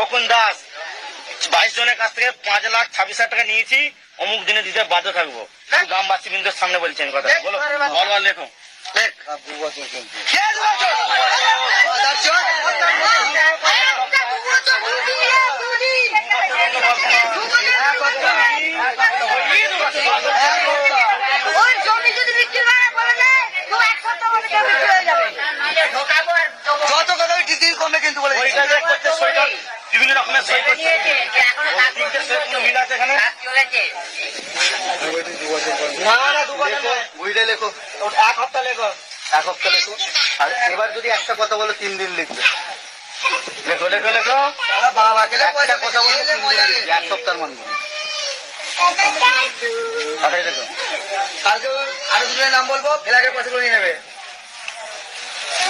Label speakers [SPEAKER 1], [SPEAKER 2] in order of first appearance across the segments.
[SPEAKER 1] খোকন দাস বাইশ জনের কাছ থেকে পাঁচ লাখ ছাব্বিশ হাজার টাকা নিয়েছি অমুক দিনে দিতে বাধ্য থাকব। গ্রামবাসী বিন্দুর সামনে বলছেন কথা বলো। বল বল লেখো।
[SPEAKER 2] হয়ে।
[SPEAKER 3] যত কথা কমে কিন্তু বলে
[SPEAKER 1] বিভিন্ন রকমের সই করছে।
[SPEAKER 2] নিয়েছে, যে এখনও কাজ
[SPEAKER 1] তিনটে সই কোনো মিল আছে এখানে? না না দু বছর
[SPEAKER 3] লেখো, লেখো
[SPEAKER 1] এক সপ্তাহ লেখো।
[SPEAKER 3] এক সপ্তাহ লেখো। আর এবার যদি একটা কথা বলো তিন দিন লিখবে।
[SPEAKER 1] লেখো লেখো লেখো।
[SPEAKER 3] একটা কথা বলো তিন দিন লিখবে। এক মানবে কালকে আরও দুজনের নাম বলব ফেলাকের পয়সা করে নিয়ে নেবে।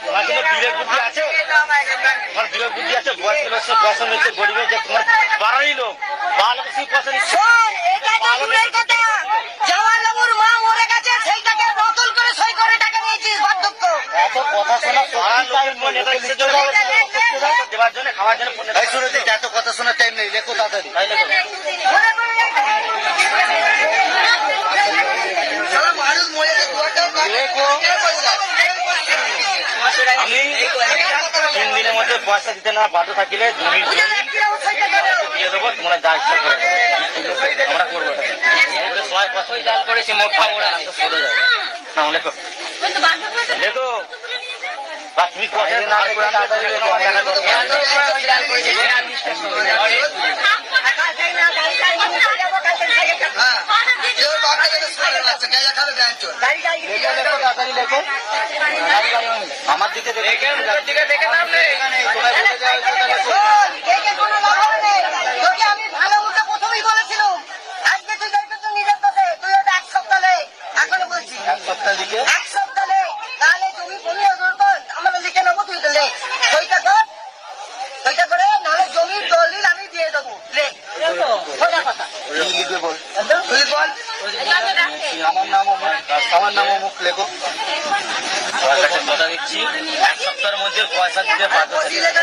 [SPEAKER 1] তোমার কোনো বুদ্ধি আছে তোমার বুদ্ধি আছে গরিবের যে তোমার লোক ভালো কিছু
[SPEAKER 2] কথা।
[SPEAKER 1] শোনা দেওয়ার জন্য খাওয়ার জন্য
[SPEAKER 3] এত কথা শোনার টাইম নেই লেখো তাড়াতাড়ি
[SPEAKER 1] তাই লেখো
[SPEAKER 2] মনে পড়ে গেছে।
[SPEAKER 3] সারা মানুষ মরে গেছে দুয়ারটাও কাজ
[SPEAKER 1] লেখো। আমি তিন দিনের মধ্যে পয়সা দিতে না বাধ্য থাকিলে জমি? দিয়ে দেবো তোমরা যা ইচ্ছা করে আমরা করব সবাই পয়সা জাল করেছি মোটা ওরা যাবে না লেখো বা তুমি কথা না করে আমার দিকে দেখে নাম নেই
[SPEAKER 2] কর। নাহলে জমির দলিল আমি দিয়ে দেবো।
[SPEAKER 3] আমার নাম আমার নাম অমুক লেখো
[SPEAKER 1] এক সপ্তাহের মধ্যে পয়সা দিতে বাধ্য থাকি
[SPEAKER 2] লেখা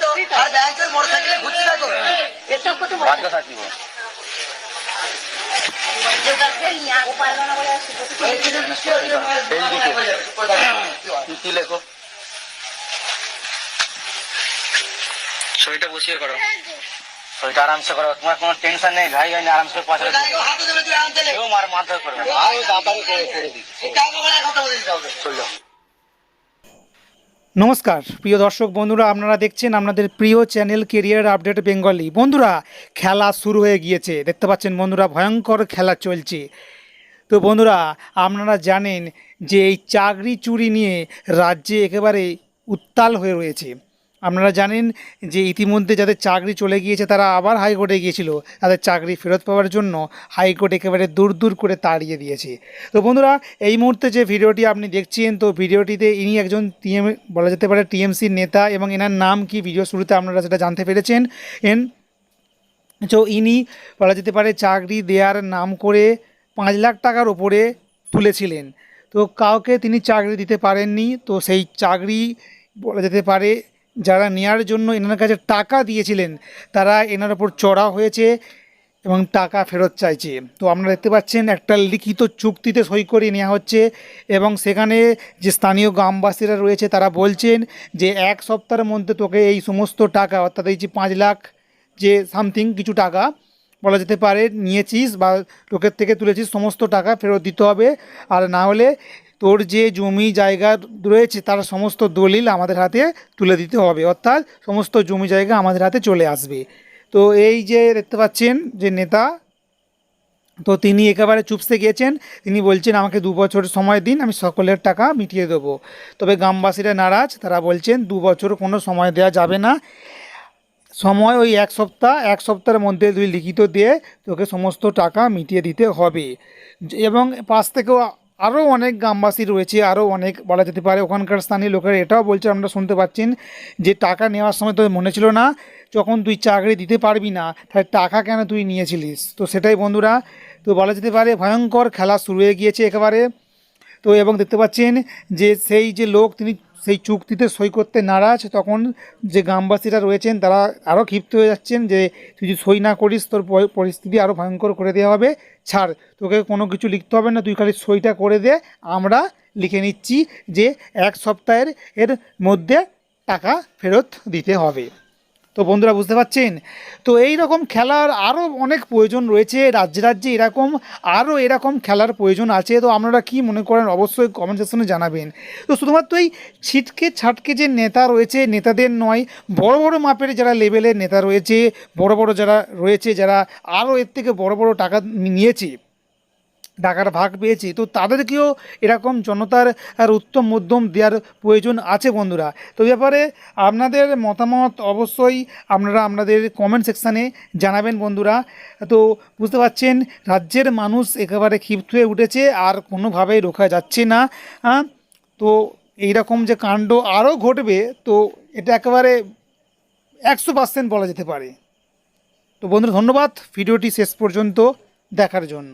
[SPEAKER 3] আর
[SPEAKER 2] ব্যাংকের ঘুরতে থাকো। এসব কত
[SPEAKER 1] থাকিব বসিয়ে করো। সইটা আরামসে করো। তোমার কোনো টেনশন নেই ভাই ভাই আরামসে কেউ মার মারধর করবে না।
[SPEAKER 3] আমি তাড়াতাড়ি করে করে দিচ্ছি কাউকে বলে কথা বলে দিতে হবে চলো
[SPEAKER 4] নমস্কার, প্রিয় দর্শক বন্ধুরা, আপনারা দেখছেন আপনাদের প্রিয় চ্যানেল কেরিয়ার আপডেট বেঙ্গলি বন্ধুরা, খেলা শুরু হয়ে গিয়েছে, দেখতে পাচ্ছেন বন্ধুরা, ভয়ঙ্কর খেলা চলছে। তো বন্ধুরা, আপনারা জানেন যে এই চাকরি চুরি নিয়ে রাজ্যে একেবারে উত্তাল হয়ে রয়েছে। আপনারা জানেন যে ইতিমধ্যে যাদের চাকরি চলে গিয়েছে তারা আবার হাইকোর্টে গিয়েছিল। তাদের চাকরি ফেরত পাওয়ার জন্য হাইকোর্ট একেবারে দূর দূর করে তাড়িয়ে দিয়েছে। তো বন্ধুরা, এই মুহূর্তে যে ভিডিওটি আপনি দেখছেন, তো ভিডিওটিতে ইনি একজন টিএম, বলা যেতে পারে টিএমসির নেতা এবং এনার নাম কি ভিডিও শুরুতে আপনারা সেটা জানতে পেরেছেন। এন, তো ইনি বলা যেতে পারে চাকরি দেওয়ার নাম করে পাঁচ লাখ টাকার ওপরে তুলেছিলেন। তো কাউকে তিনি চাকরি দিতে পারেননি, তো সেই চাকরি বলা যেতে পারে যারা নেওয়ার জন্য এনার কাছে টাকা দিয়েছিলেন, তারা এনার ওপর চড়া হয়েছে এবং টাকা ফেরত চাইছে। তো আপনারা দেখতে পাচ্ছেন, একটা লিখিত চুক্তিতে সই করে নেওয়া হচ্ছে এবং সেখানে যে স্থানীয় গ্রামবাসীরা রয়েছে, তারা বলছেন যে এক সপ্তাহের মধ্যে তোকে এই সমস্ত টাকা, অর্থাৎ এই যে পাঁচ লাখ যে সামথিং কিছু টাকা বলা যেতে পারে, নিয়েছিস বা লোকের থেকে তুলেছিস, সমস্ত টাকা ফেরত দিতে হবে। আর না হলে তোর যে জমি জায়গা রয়েছে তার সমস্ত দলিল আমাদের হাতে তুলে দিতে হবে। অর্থাৎ সমস্ত জমি জায়গা আমাদের হাতে চলে আসবে। তো এই যে দেখতে পাচ্ছেন যে নেতা, তো তিনি একেবারে চুপসে গিয়েছেন। তিনি বলছেন, আমাকে দু বছর সময় দিন, আমি সকলের টাকা মিটিয়ে দেবো। তবে গ্রামবাসীরা নারাজ। তারা বলছেন, দু বছর কোনো সময় দেওয়া যাবে না। সময় ওই এক সপ্তাহ, এক সপ্তাহের মধ্যে তুই লিখিত দিয়ে তোকে সমস্ত টাকা মিটিয়ে দিতে হবে। এবং পাশ থেকেও আরও অনেক গ্রামবাসী রয়েছে আরও অনেক বলা যেতে পারে। ওখানকার স্থানীয় লোকেরা এটাও বলছে, আমরা শুনতে পাচ্ছেন যে টাকা নেওয়ার সময় তোর মনে ছিল না, যখন তুই চাকরি দিতে পারবি না, তাহলে টাকা কেন তুই নিয়েছিলিস? তো সেটাই বন্ধুরা, তো বলা যেতে পারে ভয়ঙ্কর খেলা শুরু হয়ে গিয়েছে একেবারে। তো এবং দেখতে পাচ্ছেন যে সেই যে লোক, তিনি সেই চুক্তিতে সই করতে নারাজ, তখন যে গ্রামবাসীরা রয়েছেন তারা আরও ক্ষিপ্ত হয়ে যাচ্ছেন যে তুই যদি সই না করিস তোর পরিস্থিতি আরও ভয়ঙ্কর করে দেওয়া হবে, ছাড়। তোকে কোনো কিছু লিখতে হবে না, তুই খালি সইটা করে দে, আমরা লিখে নিচ্ছি যে এক সপ্তাহের, এর মধ্যে টাকা ফেরত দিতে হবে। তো বন্ধুরা বুঝতে পারছেন? তো এই রকম খেলার আরও অনেক প্রয়োজন রয়েছে রাজ্যে রাজ্যে, এরকম আরও এরকম খেলার প্রয়োজন আছে। তো আপনারা কি মনে করেন অবশ্যই কমেন্ট সেকশনে জানাবেন। তো শুধুমাত্র এই ছিটকে ছাটকে যে নেতা রয়েছে, নেতাদের নয়, বড় বড় মাপের যারা লেভেলের নেতা রয়েছে, বড় বড় যারা রয়েছে, যারা আরও এর থেকে বড় বড় টাকা নিয়েছে টাকার ভাগ পেয়েছি। তো তাদেরকেও এরকম জনতার আর উত্তম মধ্যম দেওয়ার প্রয়োজন আছে বন্ধুরা। তো ব্যাপারে আপনাদের মতামত অবশ্যই আপনারা আপনাদের কমেন্ট সেকশানে জানাবেন বন্ধুরা। তো বুঝতে পারছেন, রাজ্যের মানুষ একেবারে ক্ষিপ্ত হয়ে উঠেছে, আর কোনোভাবেই রোখা যাচ্ছে না। তো এইরকম যে কাণ্ড আরও ঘটবে, তো এটা একেবারে একশো পার্সেন্ট বলা যেতে পারে। তো বন্ধুরা, ধন্যবাদ। ভিডিওটি শেষ পর্যন্ত দেখার জন্য।